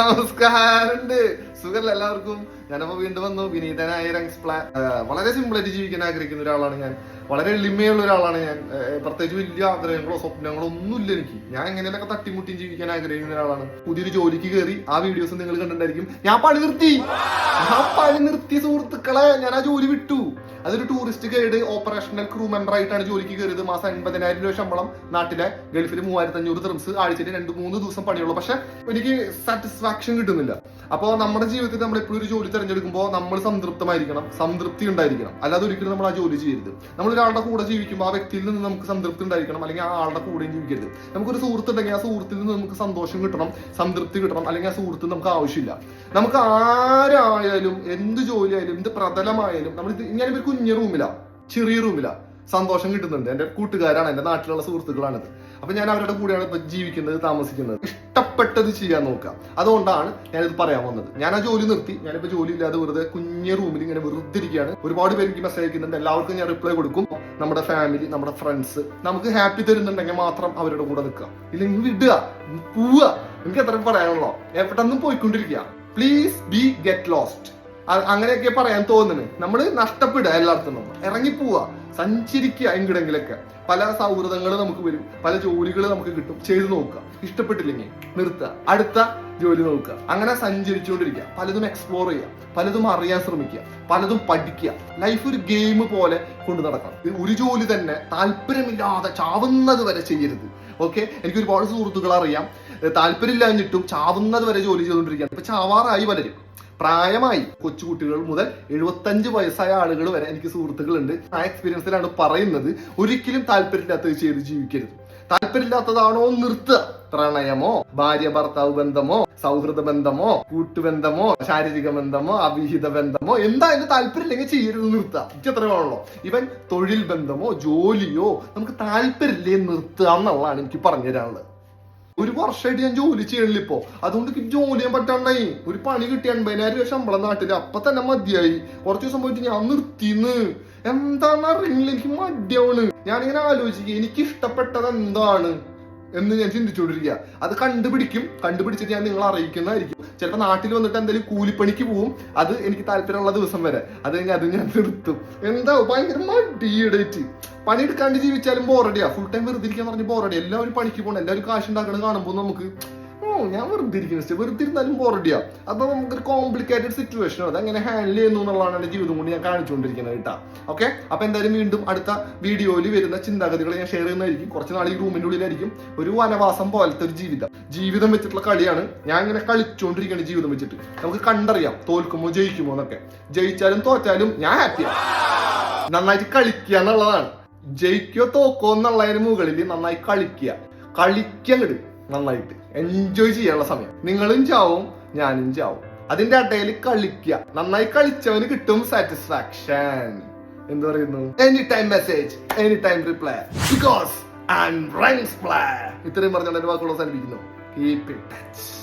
നമസ്കാരമുണ്ട്. സുഖല്ല എല്ലാവർക്കും? ഞാനപ്പോ വീണ്ടും വന്നു. വിനീതനായ വളരെ സിമ്പിൾ ആയിട്ട് ജീവിക്കാൻ ആഗ്രഹിക്കുന്ന ഒരാളാണ് ഞാൻ. വളരെ എളിമയുള്ള ഒരാളാണ് ഞാൻ. ആ, പ്രത്യേകിച്ച് വലിയ ആഗ്രഹങ്ങളോ സ്വപ്നങ്ങളോ ഒന്നുമില്ല എനിക്ക്. ഞാൻ എങ്ങനെയൊക്കെ തട്ടിമുട്ടിയും ജീവിക്കാൻ ആഗ്രഹിക്കുന്ന ഒരാളാണ്. പുതിയൊരു ജോലിക്ക് കയറി ആ വീഡിയോസ് നിങ്ങൾ കണ്ടിട്ടുണ്ടായിരിക്കും. ഞാൻ പണി നിർത്തി. ഞാൻ പണി നിർത്തി സുഹൃത്തുക്കളെ ഞാൻ ആ ജോലി വിട്ടു. അതൊരു tourist guide operational crew member ആയിട്ടാണ് ജോലിക്ക് കയറിയത്. മാസം എൺപതിനായിരം രൂപ ശമ്പളം. നാട്ടിലെ ഗൾഫിൽ മൂവായിരത്തി അഞ്ഞൂറ് തെർമ്സ് ആഴ്ചയിൽ രണ്ട് മൂന്ന് ദിവസം പണിയുള്ളൂ. പക്ഷെ എനിക്ക് സാറ്റിസ്ഫാക്ഷൻ കിട്ടുന്നില്ല. അപ്പോൾ നമ്മുടെ ജീവിതത്തിൽ നമ്മൾ എപ്പോഴും ഒരു ജോലി തിരഞ്ഞെടുക്കുമ്പോൾ നമ്മൾ സംതൃപ്തമായിരിക്കണം. സംതൃപ്തി ഉണ്ടായിരിക്കണം. അല്ലാതെ ഒരിക്കലും നമ്മൾ ആ ജോലി ചെയ്യരുത്. നമ്മൾ ഒരാളുടെ കൂടെ ജീവിക്കുമ്പോൾ ആ വ്യക്തിയിൽ നിന്ന് നമുക്ക് സംതൃപ്തി ഉണ്ടായിരിക്കണം. അല്ലെങ്കിൽ ആ ആളുടെ കൂടെയും ജീവിക്കരുത്. നമുക്കൊരു സുഹൃത്ത് ഉണ്ടെങ്കിൽ ആ സുഹൃത്തിൽ നിന്ന് നമുക്ക് സന്തോഷം കിട്ടണം സംതൃപ്തി കിട്ടണം അല്ലെങ്കിൽ ആ സുഹൃത്ത് നമുക്ക് ആവശ്യമില്ല. നമുക്ക് ആരായാലും എന്ത് ജോലിയായാലും എന്ത് പ്രതലമായാലും നമ്മൾ ഒരു കുഞ്ഞു റൂമിലാ ചെറിയ റൂമിലാ സന്തോഷം കിട്ടുന്നുണ്ട്. എന്റെ കൂട്ടുകാരാണ് എന്റെ നാട്ടിലുള്ള സുഹൃത്തുക്കളാണിത്. അപ്പം ഞാൻ അവരുടെ കൂടെയാണ് ഇപ്പം ജീവിക്കുന്നത് താമസിക്കുന്നത്. ഇഷ്ടപ്പെട്ടത് ചെയ്യാൻ നോക്കുക അതുകൊണ്ടാണ് ഞാനിത് പറയാൻ വന്നത്. ഞാൻ ആ ജോലി നിർത്തി. ഞാനിപ്പോൾ ജോലി ഇല്ലാതെ വെറുതെ കുഞ്ഞ് റൂമിൽ ഇങ്ങനെ വെറുതെ ഇരിക്കുകയാണ്. ഒരുപാട് പേര് എനിക്ക് മെസ്സേജ് അയക്കുന്നുണ്ട്. എല്ലാവർക്കും ഞാൻ റിപ്ലൈ കൊടുക്കും. നമ്മുടെ ഫാമിലി നമ്മുടെ ഫ്രണ്ട്സ് നമുക്ക് ഹാപ്പി തരുന്നുണ്ടെങ്കിൽ മാത്രം അവരുടെ കൂടെ നിൽക്കുക. ഇല്ലെങ്കിൽ വിടുക പോവുക. എനിക്ക് എത്ര പറയാനുള്ളോ. എവിടെന്നും പോയിക്കൊണ്ടിരിക്കുക. പ്ലീസ് ബി ഗെറ്റ് ലോസ്റ്റ് അങ്ങനെയൊക്കെ പറയാൻ തോന്നുന്നു. നമ്മൾ നഷ്ടപ്പെടുക എല്ലായിടത്തും നമ്മൾ. ഇറങ്ങിപ്പോവുക സഞ്ചരിക്കുക എങ്കിടെങ്കിലൊക്കെ പല സൗഹൃദങ്ങൾ നമുക്ക് വരും. പല ജോലികൾ നമുക്ക് കിട്ടും. ചെയ്തു നോക്കുക. ഇഷ്ടപ്പെട്ടില്ലെങ്കിൽ നിർത്തുക. അടുത്ത ജോലി നോക്കുക. അങ്ങനെ സഞ്ചരിച്ചുകൊണ്ടിരിക്കുക. പലതും എക്സ്പ്ലോർ ചെയ്യുക. പലതും അറിയാൻ ശ്രമിക്കുക. പലതും പഠിക്കുക. ലൈഫ് ഒരു ഗെയിം പോലെ കൊണ്ടു നടക്കണം. ഒരു ജോലി തന്നെ താല്പര്യമില്ലാതെ ചാവുന്നത് വരെ ചെയ്യരുത്. ഓക്കെ എനിക്ക് ഒരുപാട് സുഹൃത്തുക്കൾ അറിയാം. താല്പര്യമില്ലാഞ്ഞിട്ടും ചാവുന്നത് വരെ ജോലി ചെയ്തുകൊണ്ടിരിക്കുകയാണ്. ഇപ്പൊ ചാവാറായി പലരും. പ്രായമായി. കൊച്ചുകുട്ടികൾ മുതൽ എഴുപത്തഞ്ച് വയസ്സായ ആളുകൾ വരെ എനിക്ക് സുഹൃത്തുക്കളുണ്ട്. ആ എക്സ്പീരിയൻസിലാണ് പറയുന്നത്. ഒരിക്കലും താല്പര്യമില്ലാത്തത് ചെയ്ത് ജീവിക്കരുത്. താല്പര്യമില്ലാത്തതാണോ? നിർത്തുക. പ്രണയമോ? ഭാര്യ ഭർത്താവ് ബന്ധമോ? സൗഹൃദ ബന്ധമോ? കൂട്ടുബന്ധമോ? ശാരീരിക ബന്ധമോ? അവിഹിത ബന്ധമോ? എന്തായാലും താല്പര്യമില്ലെങ്കിൽ ചെയ്യരുത് നിർത്തുക. വേണമല്ലോ ഇവൻ തൊഴിൽ ബന്ധമോ ജോലിയോ നമുക്ക് താല്പര്യമില്ലേ നിർത്തുക എന്നുള്ളതാണ് എനിക്ക് പറഞ്ഞു തരാനുള്ളത് ഒരു വർഷമായിട്ട് ഞാൻ ജോലി ചെയ്യണില്ല ഇപ്പോ. അതുകൊണ്ട് എനിക്ക് ജോലി ചെയ്യാൻ പറ്റാണ്ടായി. ഒരു പണി കിട്ടിയ എൺപതിനായിരം രൂപ ശമ്പളം നാട്ടിൽ. അപ്പൊ തന്നെ മതിയായി. കുറച്ച് ദിവസം പോയിട്ട് ഞാൻ നിർത്തിന്ന്. എന്താന്ന് അറിയില്ല. എനിക്ക് മടിയാവണ് ഞാനിങ്ങനെ ആലോചിക്കുക എനിക്ക് ഇഷ്ടപ്പെട്ടത് എന്താണ് എന്ന് ഞാൻ ചിന്തിച്ചുകൊണ്ടിരിക്കുക. അത് കണ്ടുപിടിക്കും. കണ്ടുപിടിച്ചിട്ട് ഞാൻ നിങ്ങളെ അറിയിക്കുന്നതായിരിക്കും. ചിലപ്പോൾ നാട്ടിൽ വന്നിട്ട് എന്തെങ്കിലും കൂലിപ്പണിക്ക് പോവും. അത് എനിക്ക് താല്പര്യമുള്ള ദിവസം വരെ. അത് കഴിഞ്ഞ് അത് ഞാൻ നിർത്തും. എന്താ ഭയങ്കര മടിയിടേറ്റ് പണിയെടുക്കാണ്ട് ജീവിച്ചാലും ബോറടിയാ. ഫുൾ ടൈം വെറുതെ ഇരിക്കാൻ പറഞ്ഞ് ബോറടി എല്ലാവരും പണിക്ക് പോകണം എല്ലാവരും കാശ് ഉണ്ടാക്കണത് കാണുമ്പോൾ നമുക്ക് ഓ ഞാൻ വെറുതെ ഇരിക്കുന്നു വെറുതെ ഇരുന്നാലും ബോറടിയാ. അപ്പൊ നമുക്കൊരു കോംപ്ലിക്കേറ്റഡ് സിറ്റുവേഷൻ അത് അങ്ങനെ ഹാൻഡിൽ ചെയ്യുന്നു എന്നുള്ളതാണ് എന്റെ ജീവിതം കൊണ്ട് ഞാൻ കാണിച്ചുകൊണ്ടിരിക്കുന്നത് കേട്ടാ. ഓക്കെ അപ്പൊ എന്തായാലും വീണ്ടും അടുത്ത വീഡിയോയിൽ വരുന്ന ചിന്താഗതികൾ ഞാൻ ഷെയർ ചെയ്യുന്നതായിരിക്കും. കുറച്ച് നാൾ ഈ റൂമിന്റെ ഉള്ളിലായിരിക്കും. ഒരു വനവാസം പോലത്തെ ഒരു ജീവിതം. ജീവിതം വെച്ചിട്ടുള്ള കളിയാണ്. ഞാൻ ഇങ്ങനെ കളിച്ചുകൊണ്ടിരിക്കുകയാണ് ജീവിതം വെച്ചിട്ട്. നമുക്ക് കണ്ടറിയാം. തോൽക്കുമോ ജയിക്കുമോ എന്നൊക്കെ. ജയിച്ചാലും തോറ്റാലും ഞാൻ ഹാപ്പിയാണ് നന്നായിട്ട് കളിക്കുക എന്നുള്ളതാണ്. ജയിക്കോ തോക്കോ എന്നുള്ളതിന് മുകളിൽ നന്നായി കളിക്കുക. കളിക്കങ്ങട് നന്നായിട്ട്. എൻജോയ് ചെയ്യാനുള്ള സമയം. നിങ്ങളും ചാവും ഞാനും ചാവും. അതിന്റെ ഇടയിൽ കളിക്കുക. നന്നായി കളിച്ചവന് കിട്ടും സാറ്റിസ്ഫാക്ഷൻ എന്ത് പറയുന്നു? Any time message any time reply because ഇത്രയും പറഞ്ഞുകൊണ്ട് എന്റെ വാക്കുകൾ അവസാനിപ്പിക്കുന്നു. Keep in touch